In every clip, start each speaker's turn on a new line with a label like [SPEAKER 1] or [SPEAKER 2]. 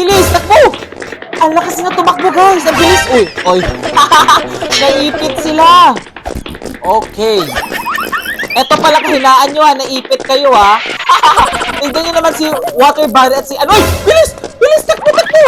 [SPEAKER 1] Bilis! Takbo! Ang lakas na tumakbo, guys! Ang bilis! Uy! Uy! Naipit sila! Okay. Eto pala kahinaan nyo ha, naipit kayo ha. Tignan nyo naman si Water Barry at si... Ano? Uy! Bilis! Bilis! Takbo! Takbo!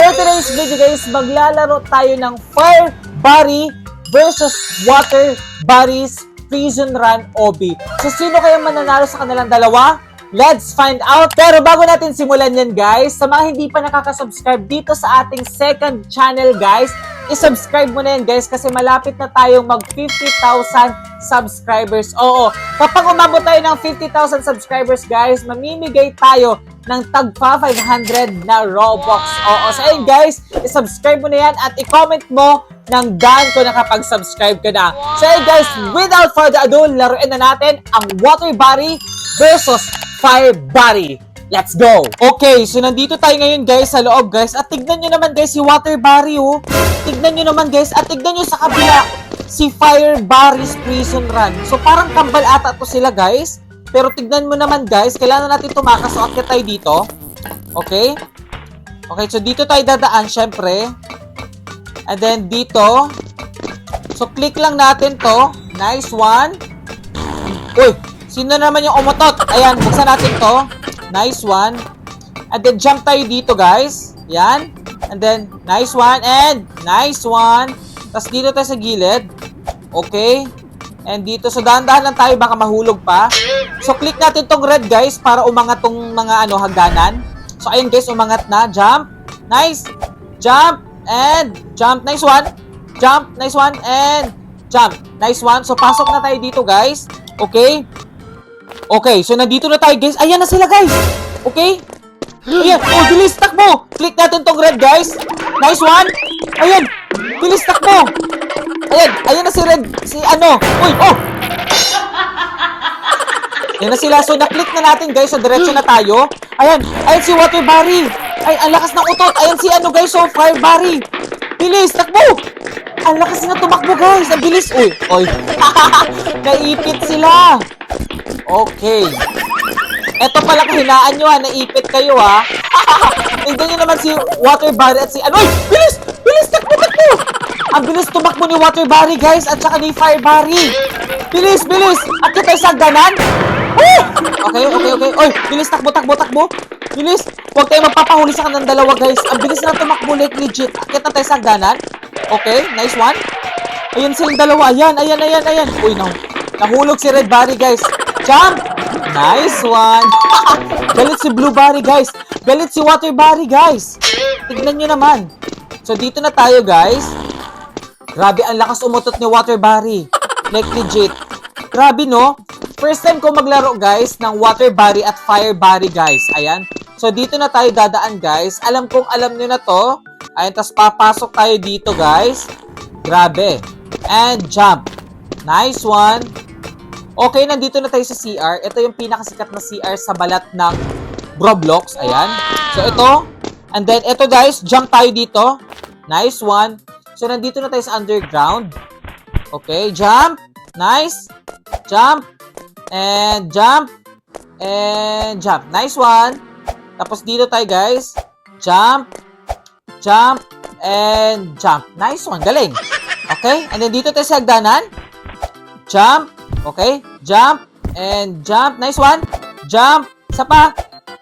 [SPEAKER 1] For today's video guys, maglalaro tayo ng Fire Barry versus Water Barry's Prison Run OB. So, sino kaya mananalo sa kanilang dalawa? Let's find out! Pero bago natin simulan yan guys, sa mga hindi pa nakaka-subscribe dito sa ating second channel guys, isubscribe mo na yan guys kasi malapit na tayong mag 50,000 subscribers. Oo, kapag umabot tayo ng 50,000 subscribers guys, mamimigay tayo ng tagpa 500 na Robux. Oo, so ayun guys, isubscribe mo na yan at i-comment mo ng daan ko nakapag-subscribe ka na. So ayun guys, without further ado, laruin na natin ang Water Barry versus Fire Barry. Let's go! Okay, so nandito tayo ngayon guys sa loob guys at tignan nyo naman guys si Water Barry oh. Tignan nyo naman guys at tignan nyo sa kabila si Fire Barry's Prison Run. So parang kambal ata to sila guys. Pero tignan mo naman guys, kailangan natin tumakas so akit tayo dito. Okay? Okay, so dito tayo dadaan syempre. And then dito. So click lang natin to. Nice one. Uy, sino naman yung umutot? Ayan, buksan natin to. Nice one. And then jump tayo dito, guys. Yan. And then, nice one. And, nice one. Tapos dito tayo sa gilid. Okay. And dito, so dahan-dahan lang tayo, baka mahulog pa. So, click natin tong red, guys, para umangat tong mga, ano, hagdanan. So, ayun, guys, umangat na. Jump. Nice. Jump. And, jump. Nice one. Jump. Nice one. And, jump. Nice one. So, pasok na tayo dito, guys. Okay. Okay, so nandito na tayo, guys. Ayan na sila, guys. Okay? Ayan. Oh, bilis, takbo. Click natin tong red, guys. Nice one. Ayan. Bilis, takbo. Ayan. Ayan na si red. Si ano. Uy, oh. Ayan na sila. So, na-click na natin, guys. So, diretso na tayo. Ayan. Ayan si Water Barry. Ay, ang lakas ng utot. Ayan si ano, guys. So, Fire Barry. Bilis, takbo. Ang lakas na tumakbo, guys. Ang bilis. Uy, uy. Naipit sila. Okay. Eto pala kahinaan nyo ha, naipit kayo ha. Tignan nyo naman si Water Barry at si... Ano? Uy! Bilis! Bilis! Takbo! Takbo! Ang bilis tumakbo ni Water Barry guys at saka ni Fire Barry. Bilis! Bilis! Akit tayo sa ganan. Woo! Okay, okay, okay. Oy! Bilis! Takbo! Takbo! Takbo! Bilis! Huwag tayo magpapahuli sa kanang dalawa guys. Ang bilis na tumakbo like legit. Akit na tayo sa ganan. Okay, nice one. Ayan silang dalawa. Ayan, ayan, ayan, ayan. Uy, no. Nahulog si Red Barry guys. Jump! Nice one! Galit si Blue Barry, guys. Galit si Water Barry, guys. Tignan nyo naman. So, dito na tayo, guys. Grabe, ang lakas umutot ni Water Barry. Like, legit. Grabe, no? First time ko maglaro, guys, ng Water Barry at Fire Barry, guys. Ayan. So, dito na tayo dadaan, guys. Alam kong alam nyo na to. Ayan, tas papasok tayo dito, guys. Grabe. And jump. Nice one. Okay, nandito na tayo sa CR. Ito yung pinakasikat na CR sa balat ng Roblox. Ayan. So, ito. And then, ito guys, jump tayo dito. Nice one. So, nandito na tayo sa underground. Okay, jump. Nice. Jump. And jump. And jump. Nice one. Tapos dito tayo guys. Jump. Jump. And jump. Nice one. Galing. Okay. And then dito tayo sa hagdanan. Jump. Okay? Jump. And jump. Nice one. Jump. Isa pa.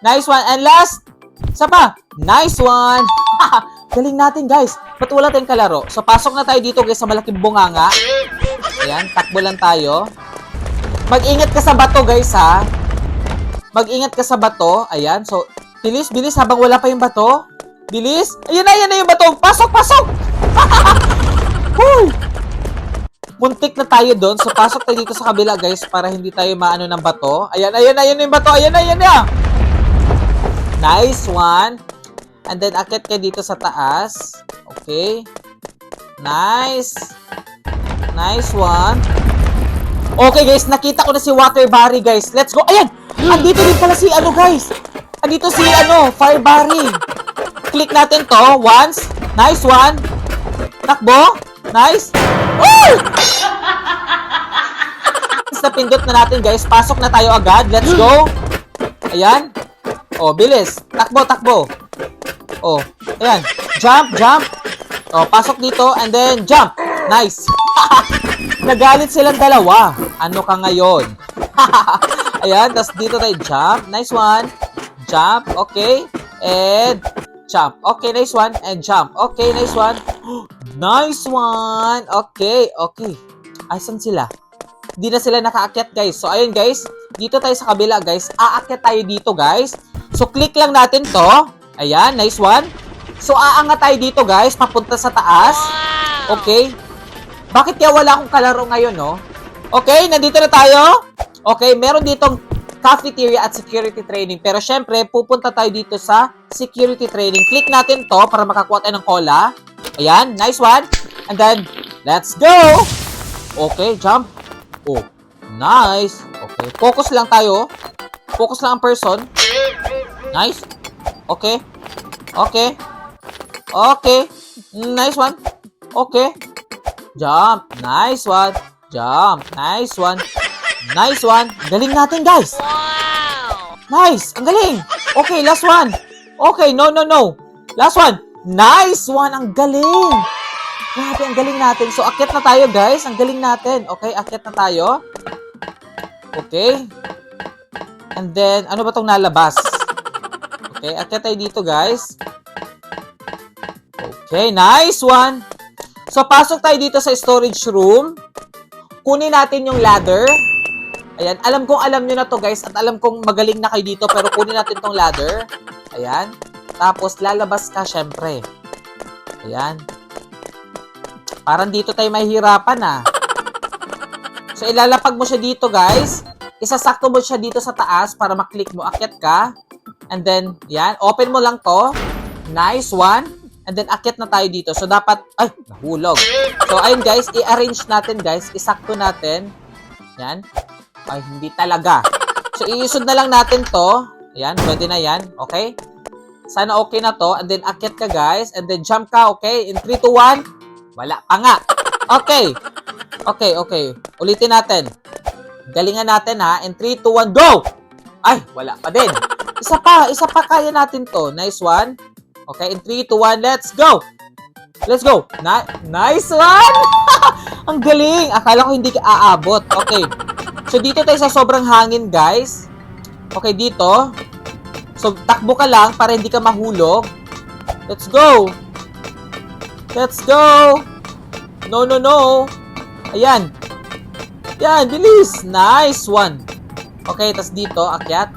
[SPEAKER 1] Nice one. And last. Isa pa. Nice one. Galing natin, guys. Ba't wala tayong kalaro? So, pasok na tayo dito, guys, sa malaking bunganga. Ayan. Takbo lang tayo. Mag-ingat ka sa bato, guys, ha? Mag-ingat ka sa bato. Ayan. So, bilis, bilis habang wala pa yung bato. Bilis. Ayun na, ayun na yung bato. Pasok, pasok! Woo! Muntik na tayo doon. So, pasok tayo dito sa kabila, guys, para hindi tayo maano ng bato. Ayan, ayan, ayan yung bato. Ayan ayan na. Nice one. And then, akit kayo dito sa taas. Okay. Nice. Nice one. Okay, guys. Nakita ko na si Water Barry, guys. Let's go. Ayan! Andito din pala si, ano, guys. Andito si, ano, Fire Barry. Click natin to. Once. Nice one. Takbo. Nice. Woo! Tapos napindot na natin guys. Pasok na tayo agad. Let's go. Ayan. Oh, bilis. Takbo, takbo. Oh, ayan. Jump, jump. Oh, pasok dito and then jump. Nice. Nagalit silang dalawa. Ano ka ngayon? ayan, tapos dito tayo jump. Nice one. Jump, okay. And jump. Okay, nice one. And jump. Okay, nice one. Nice one. Okay, okay. Asan sila? Hindi na sila nakaakyat, guys. So, ayun, guys. Dito tayo sa kabila, guys. Aakyat tayo dito, guys. So, click lang natin to. Ayan, nice one. So, aangat tayo dito, guys. Papunta sa taas. Okay. Bakit kaya wala akong kalaro ngayon, no? Okay, nandito na tayo. Okay, meron ditong cafeteria at security training. Pero syempre, pupunta tayo dito sa security training. Click natin to para makakuha tayo ng cola. Ayan, nice one. And then, let's go! Okay, jump. Oh, nice. Okay, focus lang tayo. Focus lang ang person. Nice. Okay. Okay. Okay. Nice one. Okay. Jump. Nice one. Jump. Nice one. Nice one. Galing natin, guys. Nice. Ang galing. Okay, last one. Okay, no, no, no. Last one. Nice one. Ang galing. Grabe, ang galing natin. So, akyat na tayo, guys. Ang galing natin. Okay, akyat na tayo. Okay. And then, ano ba tong nalabas? Okay, akyat tayo dito, guys. Okay, nice one. So, pasok tayo dito sa storage room. Kunin natin yung ladder. Ayan, alam kong alam nyo na to guys at alam kong magaling na kayo dito pero kunin natin tong ladder. Ayan. Tapos lalabas ka syempre. Ayan. Parang dito tayo mahihirapan ah. So ilalapag mo siya dito guys. Isasakto mo siya dito sa taas para maklik mo. Akyat ka. And then, yan. Open mo lang to. Nice one. And then, akyat na tayo dito. So, dapat, ay, nahulog. So, ayun guys, i-arrange natin guys. Isakto natin. Yan. Ay, hindi talaga. So, iisod na lang natin to. Ayan, pwede na yan. Okay? Sana okay na to. And then, akyat ka guys. And then, jump ka. Okay? In 3, 2, 1. Wala pa nga. Okay. Okay, okay. Ulitin natin. Galingan natin ha. In 3, 2, 1, go! Ay, wala pa din. Isa pa. Isa pa kaya natin to. Nice one. Okay, in 3, 2, 1, let's go! Let's go! Na nice one! Ang galing! Akala ko hindi ka aabot. Okay. So, dito tayo sa sobrang hangin, guys. Okay, dito. So, takbo ka lang para hindi ka mahulog. Let's go! Let's go! No, no, no! Ayan. Yan, bilis! Nice one! Okay, tas dito, akyat.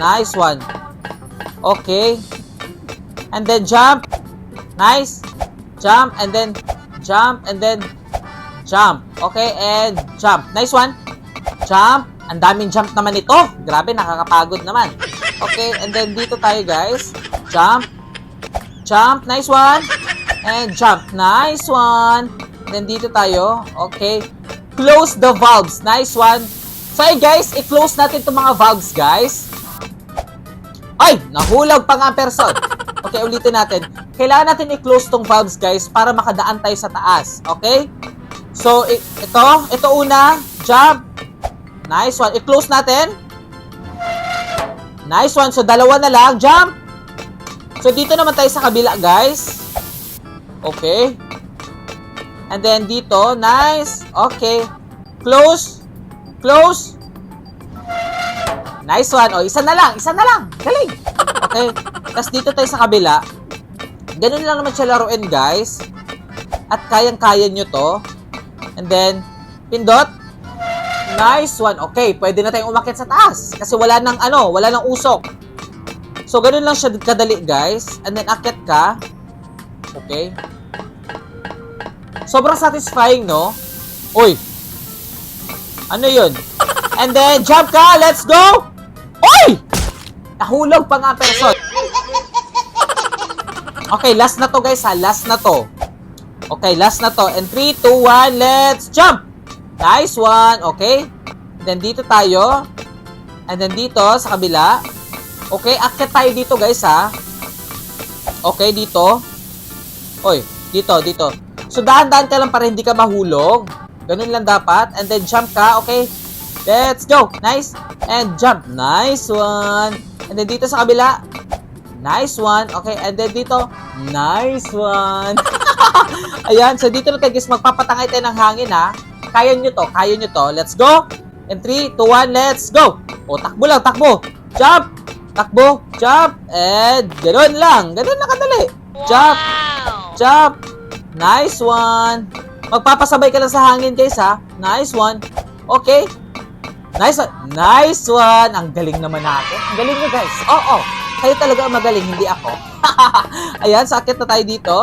[SPEAKER 1] Nice one. Okay. And then jump. Nice. Jump and then jump and then jump. Okay, and jump. Nice one. Jump. Ang daming jump naman ito. Grabe, nakakapagod naman. Okay, and then dito tayo, guys. Jump. Jump. Nice one. And jump. Nice one. Then dito tayo. Okay. Close the valves. Nice one. So, ay, guys, i-close natin itong mga valves, guys. Ay! Nahulog pa nga ang person. Okay, ulitin natin. Kailangan natin i-close tong valves, guys, para makadaan tayo sa taas. Okay? So, ito. Ito una. Jump. Nice one. I-close natin. Nice one. So, dalawa na lang. Jump. So, dito naman tayo sa kabila, guys. Okay. And then, dito. Nice. Okay. Close. Close. Nice one. O, isa na lang. Isa na lang. Galing. Okay. Tapos dito tayo sa kabila. Ganun lang naman siya laruin, guys. At kayang-kaya nyo to. And then, pindot. Nice one. Okay, pwede na tayong umakit sa taas. Kasi wala nang ano, wala nang usok. So, ganun lang siya kadali, guys. And then, akit ka. Okay. Sobrang satisfying, no? Uy. Ano yun? And then, jump ka! Let's go! Uy! Nahulog pa nga person. Okay, last na to guys ha. Last na to. Okay, last na to. And 3, 2, 1, let's jump! Nice one. Okay. Then dito tayo. And then dito sa kabila. Okay, akit tayo dito guys ha. Okay, dito. Oy, dito, dito. So dahan-dahan ka lang para hindi ka mahulog. Ganun lang dapat. And then jump ka. Okay. Let's go. Nice. And jump. Nice one. And then dito sa kabila. Nice one. Okay, and then dito, nice one. Ayan, so dito na tayo guys, magpapatangay tayo ng hangin ha. Kaya nyo to, kaya nyo to. Let's go. In 3, 2, 1, let's go. O, takbo lang, takbo. Jump. Takbo, jump. And ganoon lang. Ganoon lang kadali. Jump. Jump. Nice one. Magpapasabay ka lang sa hangin guys ha. Nice one. Okay. Nice one. Nice one. Ang galing naman natin. Ang galing nyo guys. Oo. Kayo talaga ang magaling, hindi ako. Ayan, sakit na tayo dito.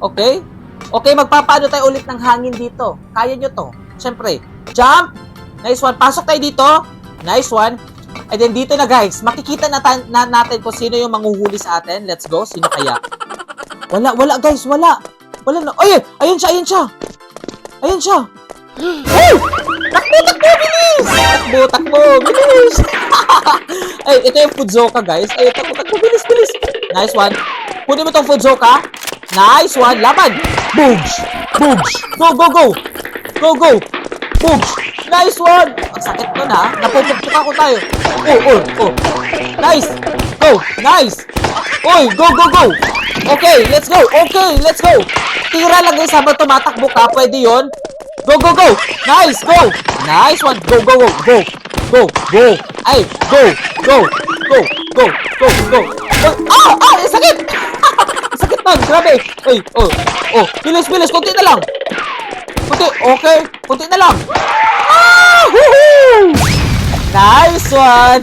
[SPEAKER 1] Okay. Okay, magpapaano tayo ulit ng hangin dito. Kaya nyo to. Siyempre. Jump. Nice one. Pasok tayo dito. Nice one. And then dito na guys, makikita na, na natin kung sino yung manguhuli sa atin. Let's go. Sino kaya? Wala, wala guys, wala. Wala na. Ay, ayun siya, ayun siya. Ayun siya. Hey! Takbo, takbo, bilis! Takbo, takbo, bilis! Ay, ito yung Fudzoka, guys. Ay, takbo, takbo, bilis, bilis. Nice one. Kunin mo tong Fudzoka. Nice one. Laban. Boogs. Boogs. Go, go, go. Go, go. Boogs. Nice one. Ang sakit nun, ha? Napupukpuk ako tayo. Oh, oh, oh. Nice. Go. Nice. Oy, go, go, go. Okay, let's go. Okay, let's go. Tira lang guys habang tumatakbo ka. Pwede yon. Go, go, go. Nice, go. Nice one. Go, go, go. Go. Go, go. Ay, go. Go. Go. Go. Go. Go. go. Ah! Ah! Sakit! Ang sakit man. Grabe. Ay, oh. Oh. Bilis, bilis. Kunti na lang. Kunti. Okay. Kunti na lang. Ah! Nice one!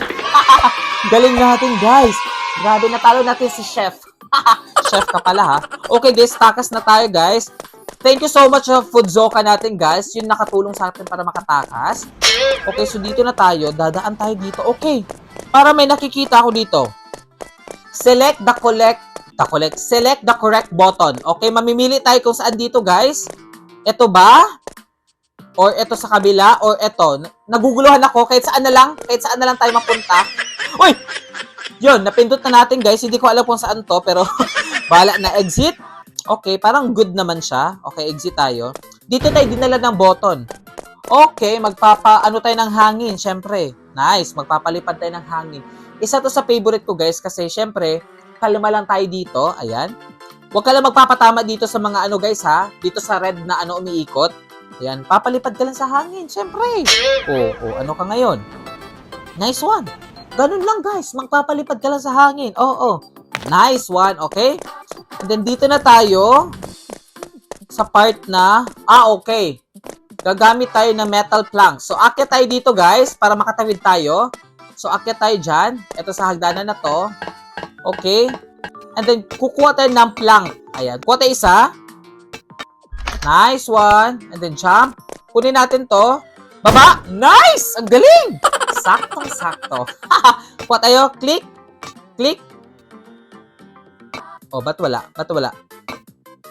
[SPEAKER 1] Galing natin, guys. Grabe, natalo natin si Chef. Chef ka pala, ha? Okay, guys, takas na tayo, guys. Thank you so much sa Foodzoka natin, guys. Yung nakatulong sa atin para makatakas. Okay, so dito na tayo. Dadaan tayo dito. Okay. Para may nakikita ako dito. Select the collect the collect. Select the correct button. Okay, mamimili tayo kung saan dito, guys. Ito ba? Or ito sa kabila? Or ito? Naguguluhan ako. Kahit saan na lang. Kahit saan na lang tayo mapunta. Uy! Yun, napindot na natin, guys. Hindi ko alam kung saan to, pero bala na exit. Okay, parang good naman siya. Okay, exit tayo. Dito tayo dinala ng button. Okay, magpapa ano tayo ng hangin, syempre. Nice, magpapalipad tayo ng hangin. Isa to sa favorite ko, guys, kasi syempre, kalma lang tayo dito. Ayan. Huwag ka lang magpapatama dito sa mga ano, guys, ha? Dito sa red na ano umiikot. Ayan, papalipad ka lang sa hangin, syempre. Oh, oh, ano ka ngayon? Nice one. Ganun lang, guys. Magpapalipad ka lang sa hangin. Oo, oh, Nice one, okay? And then dito na tayo sa part na, ah, okay. Gagamit tayo ng metal plank. So, akyat tayo dito, guys, para makatawid tayo. So, akyat tayo dyan. Ito sa hagdanan na to. Okay. And then, kukuha tayo ng plank. Ayan. Kuha tayo isa. Nice one. And then, jump. Kunin natin to. Baba. Nice! Ang galing! Saktong-sakto. Kuha tayo. Click. Click. Oh, ba't wala? Ba't wala?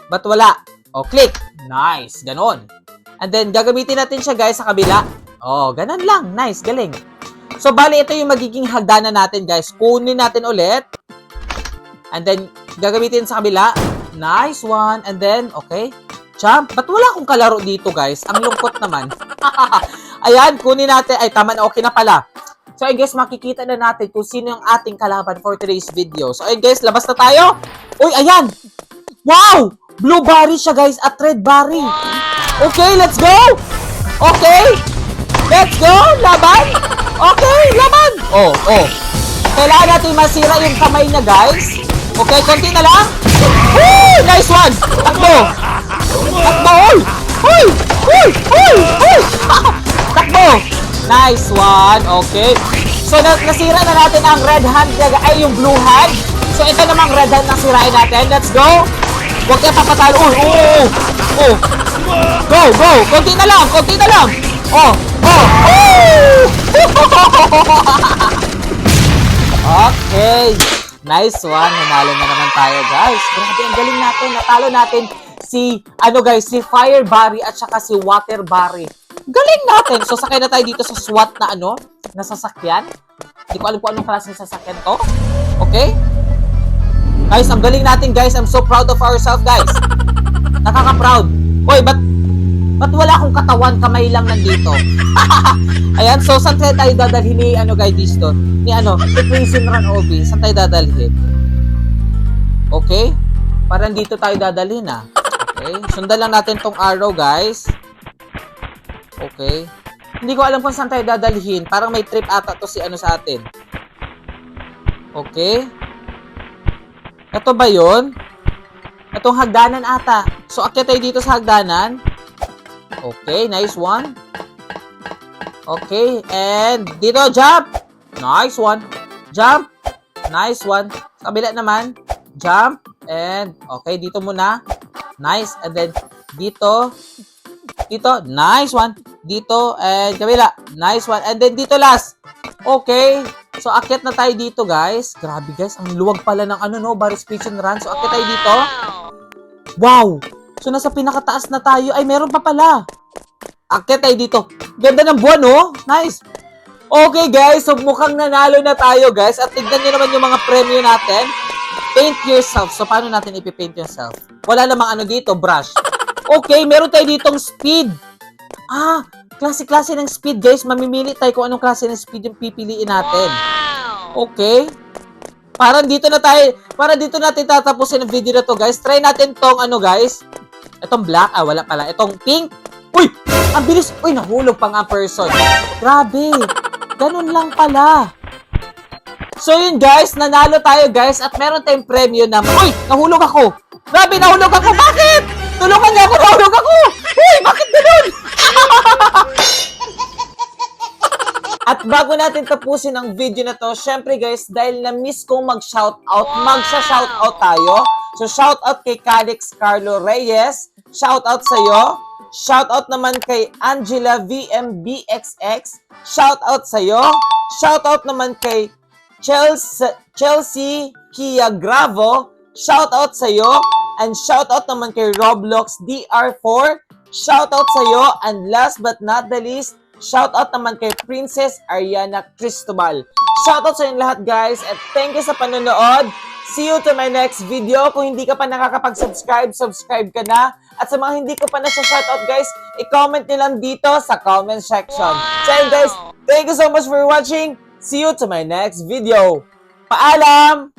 [SPEAKER 1] Ba't wala? Oh, click. Nice. Ganon. And then, gagamitin natin siya, guys, sa kabila. Oh, ganon lang. Nice. Galing. So, bali, ito yung magiging hagdanan natin, guys. Kunin natin ulit. And then, gagamitin sa kabila. Nice one. And then, okay. Jump. Ba't wala akong kalaro dito, guys? Ang lungkot naman. Ayan, kunin natin. Ay, tama na. Okay na pala. So, I guess makikita na natin kung sino yung ating kalaban for today's video. So, I guess, labas na tayo. Uy, ayan! Wow! Blue berry siya, guys, at red berry. Okay, let's go! Okay! Let's go! Laban! Okay, laban! Oh, oh. Kailangan natin masira yung kamay niya, guys. Okay, konti na lang. Woo! Nice one! Takbo! Takbo! Uy! Uy! Uy! Uy! Uy! Takbo! Nice one. Okay. So, na nasira na natin ang red hand, niya, ay yung blue hand. So, ito namang red hand na sirain natin. Let's go. Huwag kayo papatalo. Uy, oh, oh, oh. Go, go. Konti na lang, konti na lang. Oh, oh. okay. Nice one. Nanalo na naman tayo, guys. Grabe, ang galing natin. Natalo natin si, ano guys, si Fire Barry at saka si Water Barry. Galing natin. So, sakay na tayo dito sa SWAT na ano, na sasakyan. Hindi ko alam kung anong klase ng sasakyan to. Okay? Guys, ang galing natin, guys. I'm so proud of ourselves, guys. Nakaka-proud. Hoy, ba't, ba't wala akong katawan, kamay lang nandito? Ayan, so saan tayo tayo dadalhin ni, ano guys, dito? Ni ano, ni Prison Run OB. Saan tayo dadalhin? Okay? Parang dito tayo dadalhin ah. Okay? Sundan lang natin tong arrow, guys. Okay? Hindi ko alam kung saan tayo dadalhin. Parang may trip ata to si ano sa atin. Okay? Ito ba yon? Itong hagdanan ata. So, akyat tayo dito sa hagdanan. Okay, nice one. Okay, and dito, jump. Nice one. Jump. Nice one. Sa kabila naman, jump. And, okay, dito muna. Nice. And then, dito. Dito, nice one. Dito, and kabila. Nice one. And then, dito last. Okay. So, akyat na tayo dito, guys. Grabe, guys. Ang luwag pala ng ano, no? Bar speech and run. So, akyat tayo dito. Wow! So, nasa pinakataas na tayo. Ay, meron pa pala. Akyat tayo dito. Ganda ng buwan, no? Nice. Okay, guys. So, mukhang nanalo na tayo, guys. At tignan nyo naman yung mga premyo natin. Paint yourself. So, paano natin ipipaint yourself? Wala namang ano dito, brush. Okay, meron tayo ditong speed. Ah, klase-klase ng speed, guys. Mamimili tayo kung anong klase ng speed yung pipiliin natin. Okay. Parang dito na tayo, parang dito natin tatapusin ang video na to, guys. Try natin tong ano, guys. Itong black, ah, wala pala. Itong pink. Uy! Ang bilis. Uy, nahulog pa nga person. Grabe. Ganun lang pala. So yun guys, nanalo tayo guys at meron tayong premyo na Uy! Nahulog ako! Grabe, nahulog ako! Bakit? Tulungan niyo ako! Nahulog ako! Uy! Bakit ganun? At bago natin tapusin ang video na to, syempre guys, dahil na-miss kong mag-shoutout, magsha-shoutout tayo. So shoutout kay Calix Carlo Reyes, shoutout sa'yo. Shoutout naman kay Angela VMBXX, shoutout sa'yo. Shoutout naman kay Chelsea, Chelsea Kia Gravo, shoutout sa'yo. And shoutout naman kay Roblox DR4, shoutout sa'yo. And last but not the least, Shoutout naman kay Princess Ariana Cristobal. Shoutout sa inyo lahat guys at thank you sa panonood. See you to my next video. Kung hindi ka pa nakakapag-subscribe, subscribe ka na. At sa mga hindi ko pa na-shoutout guys, i-comment nyo lang dito sa comment section. So yun, guys, thank you so much for watching. See you to my next video. Paalam!